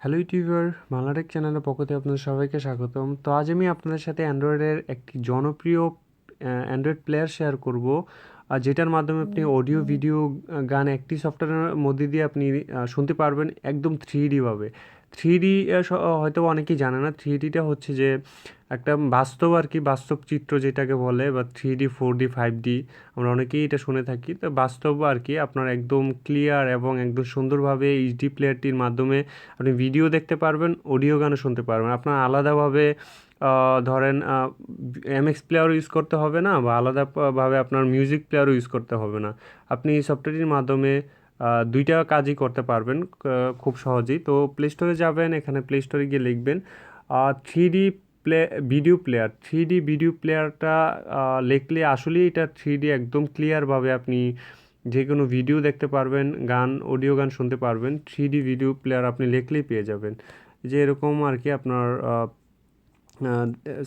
Hello YouTuber মালারেক চ্যানেলের পক্ষ থেকে আপনাদের সবাইকে স্বাগতম। তো আজ আমি আপনাদের সাথে অ্যান্ড্রয়েডের একটি জনপ্রিয় অ্যান্ড্রয়েড প্লেয়ার শেয়ার করব, আর যেটার মাধ্যমে আপনি অডিও ভিডিও গান একটি সফটওয়্যারের মধ্যে দিয়ে আপনি শুনতে পারবেন একদম থ্রি ডিভাবে থ্রি ডি হয়তো অনেকেই জানে না থ্রি ডিটা হচ্ছে যে একটা বাস্তব আর কি, বাস্তব চিত্র যেটাকে বলে বা three D four D five D আমরা অনেকেই এটা শুনে থাকি। তো বাস্তব আর কি, আপনার একদম ক্লিয়ার এবং একদম সুন্দরভাবে এইচডি প্লেয়ারটির মাধ্যমে আপনি ভিডিও দেখতে পারবেন অডিও গানও শুনতে পারবেন। আপনার আলাদাভাবে ধরেন এমএক্স প্লেয়ারও ইউজ করতে হবে না বা আলাদাভাবে আপনার মিউজিক প্লেয়ারও ইউজ করতে হবে না। আপনি এই সফটওয়্যারটির মাধ্যমে দুইটা কাজই করতে পারবেন খুব সহজেই। তো প্লে স্টোরে যাবেন, এখানে প্লে স্টোরে গিয়ে লিখবেন three D play video player three D video প্লেয়ারটা লেখলে আসলেই এটা থ্রি ডি একদম ক্লিয়ারভাবে আপনি যে কোনো ভিডিও দেখতে পারবেন, গান অডিও গান শুনতে পারবেন থ্রি ডি ভিডিও প্লেয়ার আপনি লেখলেই পেয়ে যাবেন। যে এরকম আর কি আপনার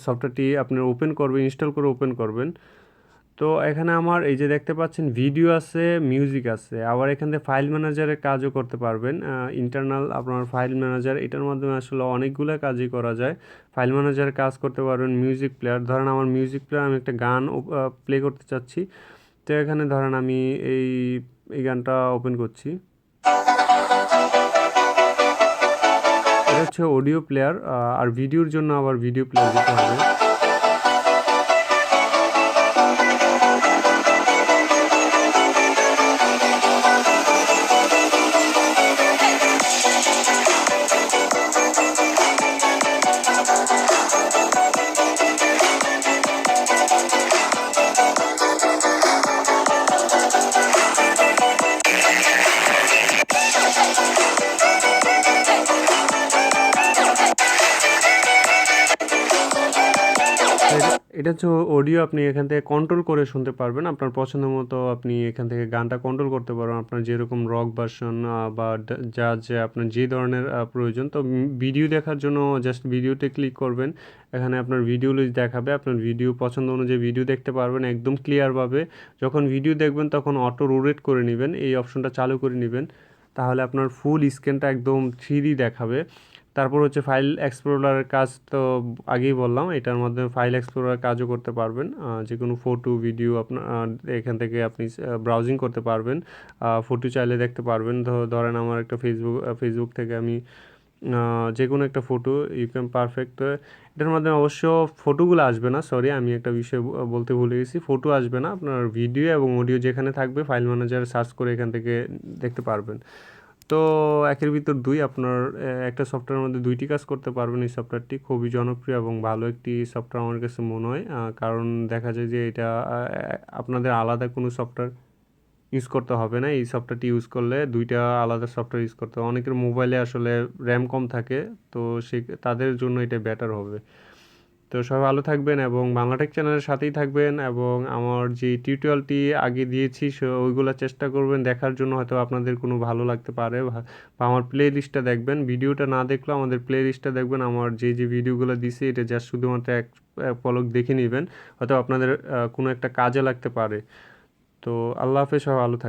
সফটওয়্যারটি আপনার ওপেন করবেন ইনস্টল করে ওপেন করবেন। তো এখানে আমার এই যে দেখতে পাচ্ছেন ভিডিও আছে মিউজিক আছে। আবার এখান থেকে ফাইল ম্যানেজারের কাজও করতে পারবেন। ইন্টারনাল আপনার ফাইল ম্যানেজার এটার মাধ্যমে আসলে অনেকগুলো কাজই করা যায়। ফাইল ম্যানেজারের কাজ করতে পারবেন মিউজিক প্লেয়ার ধরেন আমার মিউজিক প্লেয়ার আমি একটা গান প্লে করতে চাচ্ছি। তো এখানে ধরেন আমি এই এই গানটা ওপেন করছি। এটা হচ্ছে অডিও প্লেয়ার আর ভিডিওর জন্য আবার ভিডিও প্লেয়ার দিতে হবে। এটা- হচ্ছে অডিও আপনি এখান থেকে কন্ট্রোল করে শুনতে পারবেন। আপনার পছন্দ মতো আপনি এখান থেকে গানটা কন্ট্রোল করতে পারবেন। আপনার যেরকম রক ভার্সন বা যা যে আপনার যে ধরনের প্রয়োজন, তো ভিডিও দেখার জন্য জাস্ট ভিডিওতে ক্লিক করবেন। এখানে আপনার ভিডিও দেখাবে। আপনার ভিডিও পছন্দ অনুযায়ী ভিডিও দেখতে পারবেন, একদম ক্লিয়ারভাবে যখন ভিডিও দেখবেন, তখন অটো রোটেট করে নেবেন। এই অপশনটা চালু করে নেবেন। তাহলে আপনার ফুল স্ক্রিনটা একদম থ্রি দেখাবে। তারপর হচ্ছে ফাইল এক্সপ্লোরারের কাজ তো আগেই বললাম, এটার মাধ্যমে ফাইল এক্সপ্লোরার কাজও করতে পারবেন। যে কোনো ফটো ভিডিও আপনার এখান থেকে আপনি ব্রাউজিং করতে পারবেন। ফটো চাইলে দেখতে পারবেন। ধরেন আমার একটা ফেসবুক ফেসবুক থেকে আমি যে কোনো একটা ফটো ইউ ক্যান পারফেক্ট এটার মাধ্যমে অবশ্য ফটোগুলো আসবে না। সরি আমি একটা বিষয় বলতে ভুলে গেছি। ফটো আসবে না, আপনার ভিডিও এবং অডিও যেখানে থাকবে ফাইল ম্যানেজার সার্চ করে এখান থেকে দেখতে পারবেন। তো একের ভিতর দুই আপনার একটা সফটওয়্যারের মধ্যে দুইটি কাজ করতে পারবেন এই সফটওয়্যারটি খুবই জনপ্রিয় এবং ভালো একটি সফটওয়্যার আমার কাছে মনে হয়। কারণ দেখা যায় যে এটা আপনাদের আলাদা কোনো সফটওয়্যার ইউজ করতে হবে না। এই সফটওয়্যারটি ইউজ করলে দুইটা আলাদা সফটওয়্যার ইউজ করতে হবে। অনেকের মোবাইলে আসলে র্যাম কম থাকে, তো সে, তাদের জন্য এটা বেটার হবে। তো সবাই ভালো থাকবেন এবং বাংলাটেক চ্যানেলের সাথেই থাকবেন এবং আমার যে টিউটোরিয়ালটি আগে দিয়েছি, সে ওইগুলো চেষ্টা করবেন দেখার জন্য হয়তো আপনাদের কোনো ভালো লাগতে পারে। বা আমার প্লে লিস্টটা দেখবেন। ভিডিওটা না দেখলেও আমাদের প্লে লিস্টটা দেখবেন। আমার যে যে ভিডিওগুলো দিছি, এটা জাস্ট শুধুমাত্র এক পলক দেখে নেবেন। হয়তো আপনাদের কোনো একটা কাজে লাগতে পারে। তো আল্লাহ হাফেজ, সবাই ভালো থাকবেন।